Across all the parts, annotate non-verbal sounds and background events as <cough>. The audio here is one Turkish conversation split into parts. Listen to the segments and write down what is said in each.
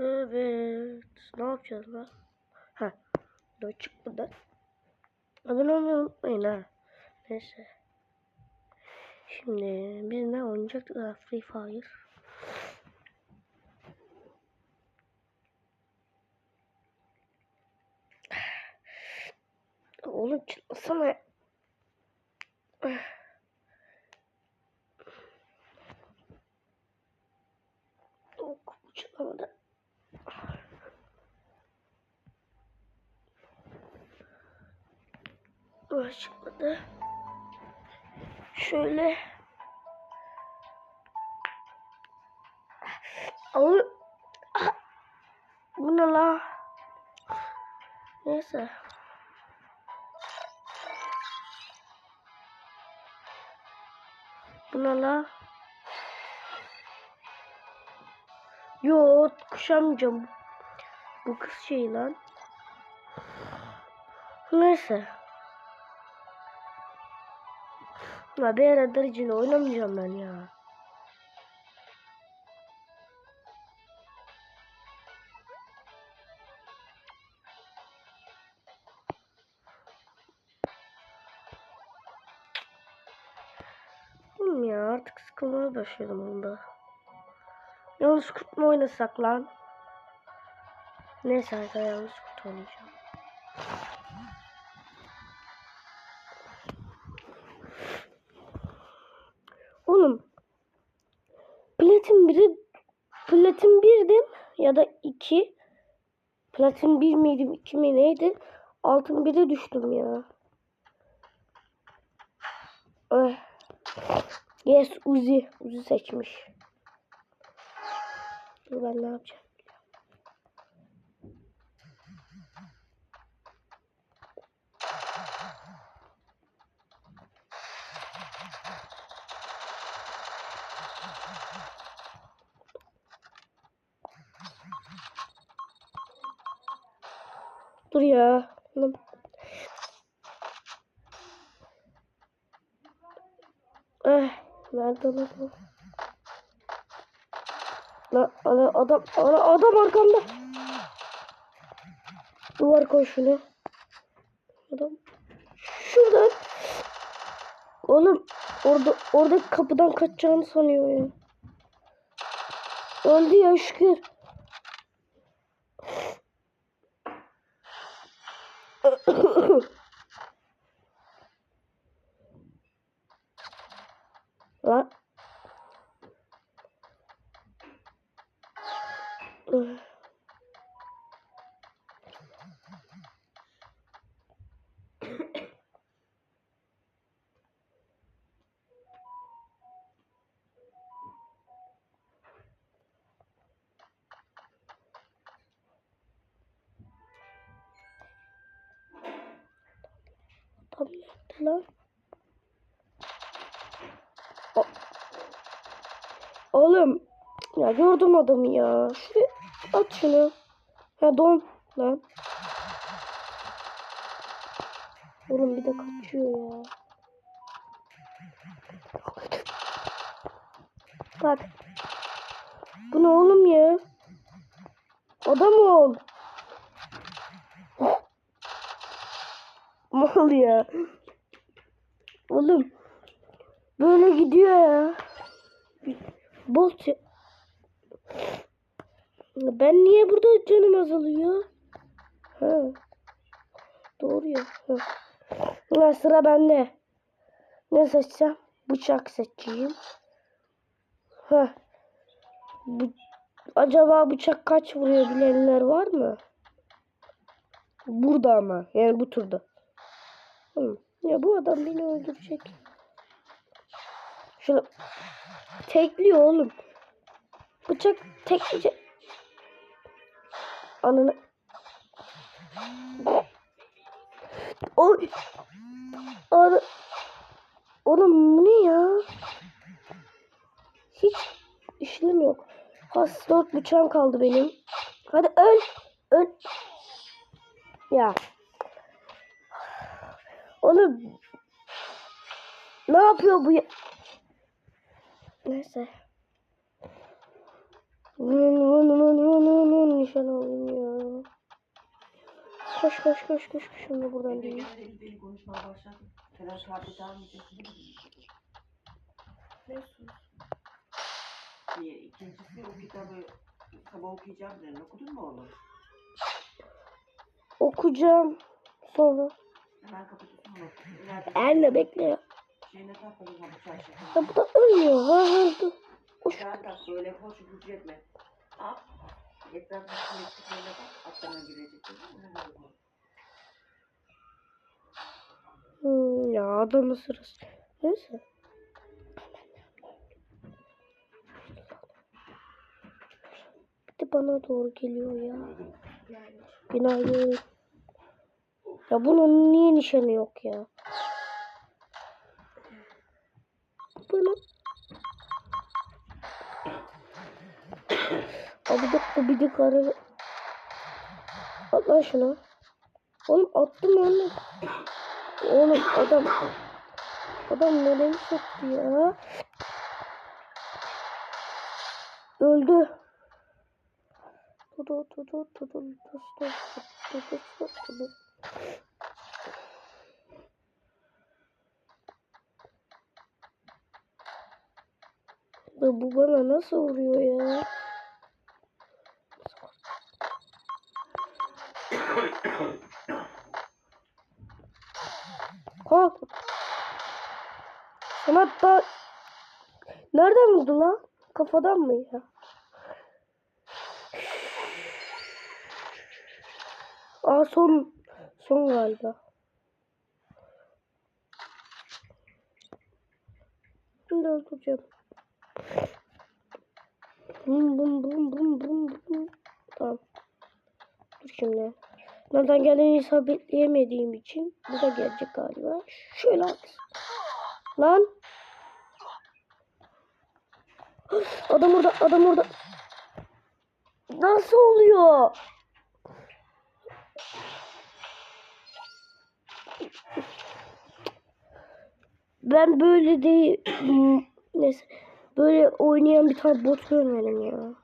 Evet. Ne yapacağız lan? Ha. Dur çık buradan. Abone olmayı unutmayın ha. Neyse. Şimdi biz ne oynayacaktık? Free Fire. Oğlum çıkmasana. Yok çıkamadı. Çıkmadı. Şöyle. Al. Ah. Bu ne la? Neyse. Bu ne la? Yo kuşamayacağım. Bu kız şey lan. Neyse. Ara dereceli oynamayacağım ben ya. Oğlum ya artık sıkılmaya başladım onda. Yalnız kurt mu oynasak lan? Neyse arkadaşlar yalnız kurt oynayacağım. Platin 1 miydim 2 mi neydi? Altın 1'e düştüm ya. Eh. Yes Uzi. Uzi seçmiş. Ben ne yapacağım? Dur ya. Eh, nerede lan bu? Lan adam ana adam arkamda. Duvar koy. Adam şuradan. Oğlum orada orada kapıdan kaçacağını sanıyor ya. Öldü ya şükür. Lan. Lan? O- Oğlum ya gördüm adamı ya. Şuraya at şunu. Ha don lan. Oğlum bir de kaçıyor ya. Bak. Bu ne oğlum ya? Adam ol. <laughs> Mal ya. Oğlum. Böyle gidiyor ya. Bolt ya. Ben niye burada canım azalıyor? Ha. Doğru ya. Ha. Sıra bende. Ne seçsem? Bıçak seçeyim. Ha. Bu, acaba bıçak kaç vuruyor bilenler var mı? Burada ama. Yani bu turda. Hı. Ya bu adam beni öldürecek. Şunu tekliyor oğlum. Bıçak tekleyecek. Ananı. Oy. Ana. Oğlum bu ne ya? Hiç işlem yok. Has dört bıçağım kaldı benim. Hadi öl. Öl. Ya. Oğlum. Ne yapıyor bu ya? Neyse. koş koş koş koş. Şimdi buradan Ege değil. gene deli deli konuşmaya başladı. Telaş kıyafeti almayacaksın değil mi? Ne sus? Bir, ikincisi o kitabı sabah okuyacağım dedin. Okudun mu oğlum? Okuyacağım. Sonra. Hemen kapatıyorsun Anne bekle. Ya bu da ölmüyor. Ha ha dur. Tak böyle hoş gücü etme. Al. Etrafına simetrik bak. Aklına girecek. Hmm, ya adamın sırası. Neyse. Bir de bana doğru geliyor ya. Günaydın. Ya bunun niye nişanı yok ya? Bana. Abi dakika bir de karı. At lan şunu. Oğlum attım onu. Oğlum adam. Adam nereye soktu ya? Öldü. Tudu tudu tudu tudu tudu tudu tudu tudu. Ya bana nasıl vuruyor ya? Kalk. Sana da... Nereden vurdu lan? Kafadan mı ya? Aa son son galiba. Şimdi öldüreceğim. Bum bum bum bum bum bum. Tamam. Dur şimdi. Nereden geldiğini sabitleyemediğim için bu da gelecek galiba. Şöyle at. Lan. Adam orada, adam orada. Nasıl oluyor? Ben böyle değil. <clears throat> Neyse. Böyle oynayan bir tane bot görmedim ya.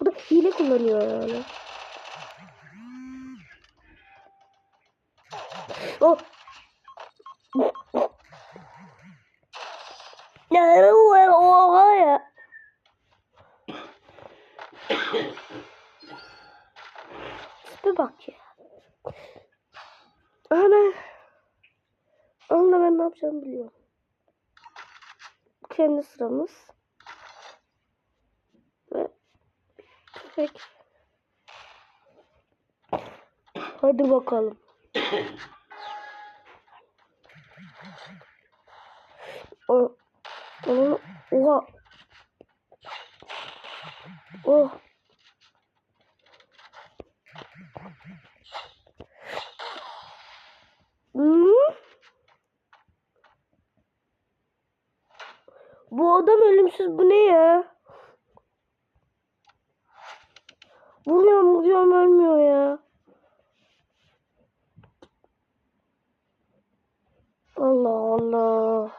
Bu da hile kullanıyor yani. Oh. Ya o oha ya. Tipe bak ya. Ana. Anla ben ne yapacağımı biliyorum. Kendi sıramız. Ve tüfek. Hadi bakalım. O, onu, oha. Oh. Hmm? Bu adam ölümsüz bu ne ya? Vuruyorum vuruyorum ölmüyor ya. Allah Allah.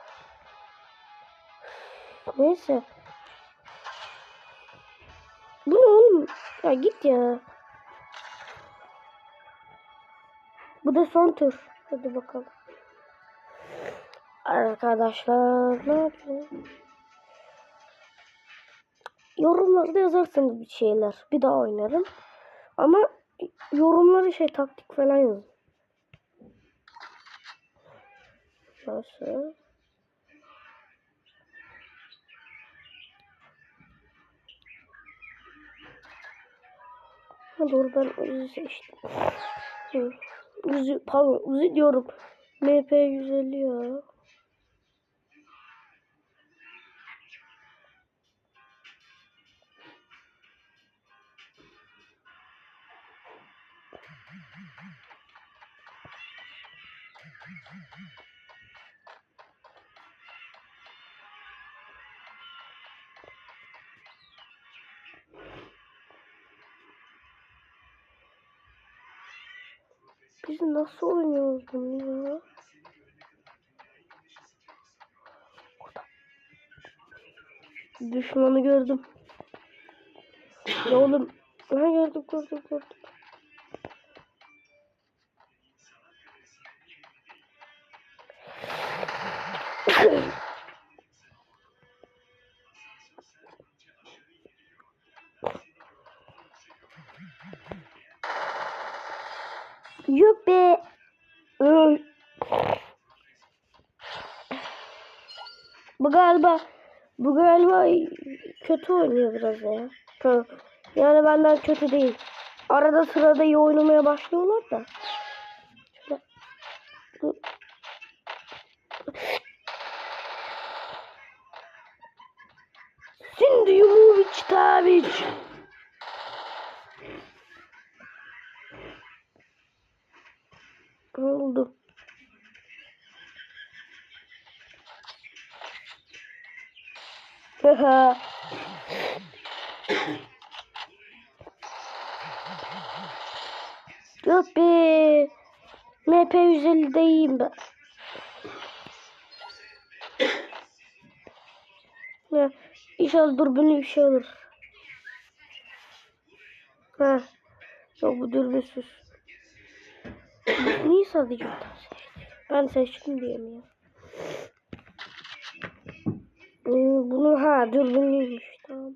Neyse. Bu ne oğlum? Ya git ya. Bu da son tur. Hadi bakalım. Arkadaşlar ne yapacağız? Yorumlarda yazarsanız bir şeyler. Bir daha oynarım. Ama yorumları şey taktik falan yazın. Nasıl? Ha doğru ben Uzi seçtim. Uzi, pardon Uzi diyorum. MP 150 ya. Biz nasıl oynuyoruz bunu ya? Düşmanı gördüm. Ya oğlum. Ha gördüm gördüm gördüm. Yuppi. Ay. Bu galiba bu galiba kötü oynuyor biraz ya. Yani benden kötü değil. Arada sırada iyi oynamaya başlıyorlar da. Şöyle. Şimdi Yumovic Tavic. Oldu? Haha. <laughs> Yok. MP 150'de iyiyim ben. <laughs> Ya, inşallah dürbünlü bir şey olur. Ha. Yok bu dürbünsüz. Tane seçtim? Ben seçtim diye mi ya? Hmm, bunu ha dürbünlüymüş tamam.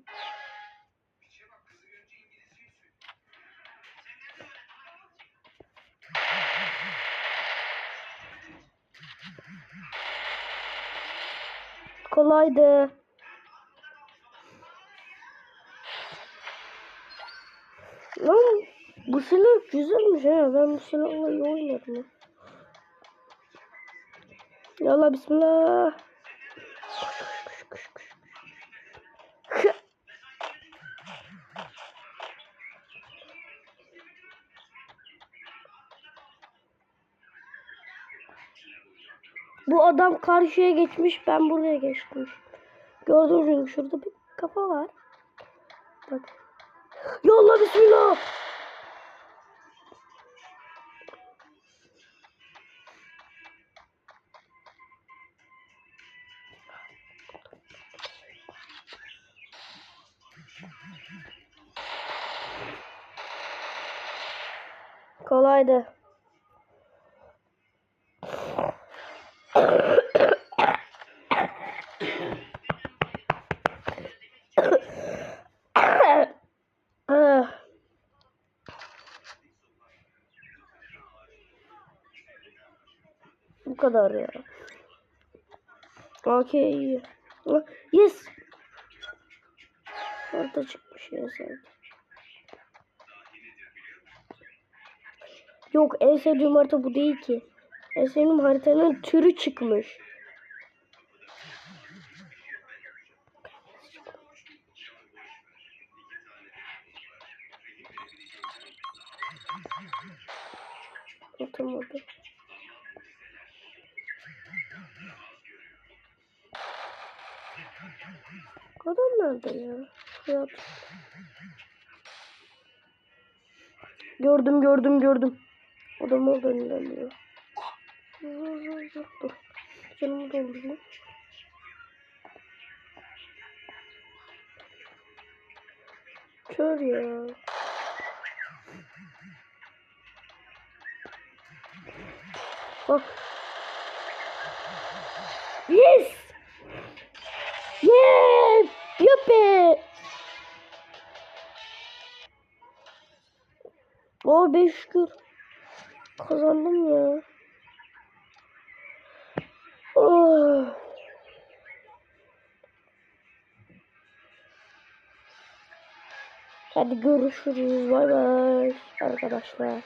Kolaydı. Bu silah güzelmiş ha. Ben bu silahla iyi oynarım. ya. Yallah bismillah. <laughs> Bu adam karşıya geçmiş, ben buraya geçtim. Gördüğünüz gibi şurada bir kafa var. Bak. Yolla bismillah. Kolaydı. Bu kadar ya. Okey. Yes. Orada çıkmış ya sanki. Yok en sevdiğim harita bu değil ki. En sevdiğim haritanın türü çıkmış. Atamadım. Adam nerede ya? Fiyat. Gördüm gördüm gördüm. Adam oradan ilerliyor. Zor zor zor dur. Canımı doldurma. Kör ya. Bak. Yes! Yes! Yuppie! Oh be şükür. Kazandım ya. Oh. Hadi görüşürüz. Bay bay arkadaşlar.